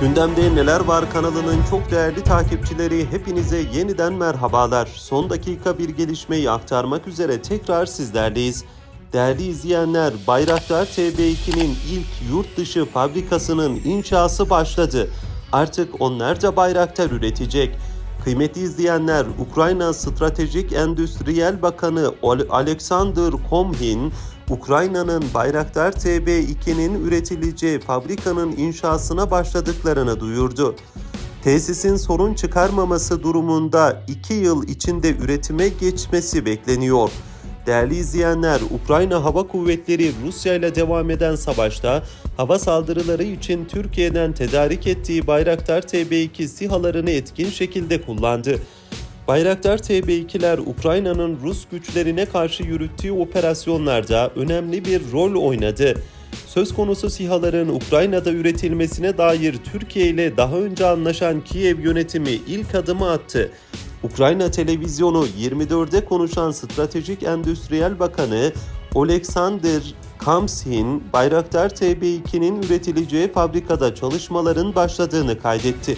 Gündemde Neler Var kanalının çok değerli takipçileri hepinize yeniden merhabalar. Son dakika bir gelişmeyi aktarmak üzere tekrar sizlerleyiz. Değerli izleyenler, Bayraktar TB2'nin ilk yurt dışı fabrikasının inşası başladı. Artık onlar da Bayraktar üretecek. Kıymetli izleyenler, Ukrayna Stratejik Endüstriyel Bakanı Alexander Komhin, Ukrayna'nın Bayraktar TB2'nin üretileceği fabrikanın inşasına başladıklarını duyurdu. Tesisin sorun çıkarmaması durumunda 2 yıl içinde üretime geçmesi bekleniyor. Değerli izleyenler, Ukrayna Hava Kuvvetleri Rusya ile devam eden savaşta hava saldırıları için Türkiye'den tedarik ettiği Bayraktar TB2 SİHA'larını etkin şekilde kullandı. Bayraktar TB2'ler Ukrayna'nın Rus güçlerine karşı yürüttüğü operasyonlarda önemli bir rol oynadı. Söz konusu SİHA'ların Ukrayna'da üretilmesine dair Türkiye ile daha önce anlaşan Kiev yönetimi ilk adımı attı. Ukrayna televizyonu 24'de konuşan Stratejik Endüstriyel Bakanı Oleksandr Kamshin, Bayraktar TB2'nin üretileceği fabrikada çalışmaların başladığını kaydetti.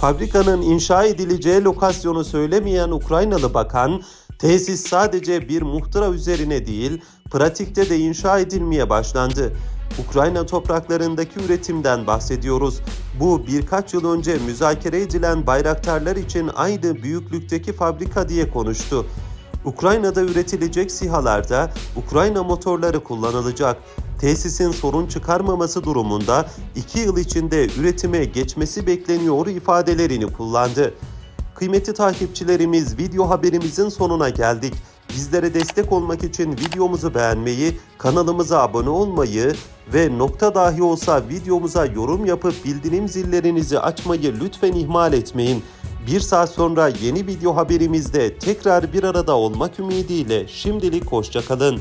Fabrikanın inşa edileceği lokasyonu söylemeyen Ukraynalı bakan, tesis sadece bir muhtıra üzerine değil, pratikte de inşa edilmeye başlandı. Ukrayna topraklarındaki üretimden bahsediyoruz. Bu birkaç yıl önce müzakere edilen bayraktarlar için aynı büyüklükteki fabrika diye konuştu. Ukrayna'da üretilecek SİHA'larda Ukrayna motorları kullanılacak. Tesisin sorun çıkarmaması durumunda 2 yıl içinde üretime geçmesi bekleniyor ifadelerini kullandı. Kıymetli takipçilerimiz video haberimizin sonuna geldik. Bizlere destek olmak için videomuzu beğenmeyi, kanalımıza abone olmayı ve nokta dahi olsa videomuza yorum yapıp bildirim zillerinizi açmayı lütfen ihmal etmeyin. Bir saat sonra yeni video haberimizde tekrar bir arada olmak ümidiyle şimdilik hoşçakalın.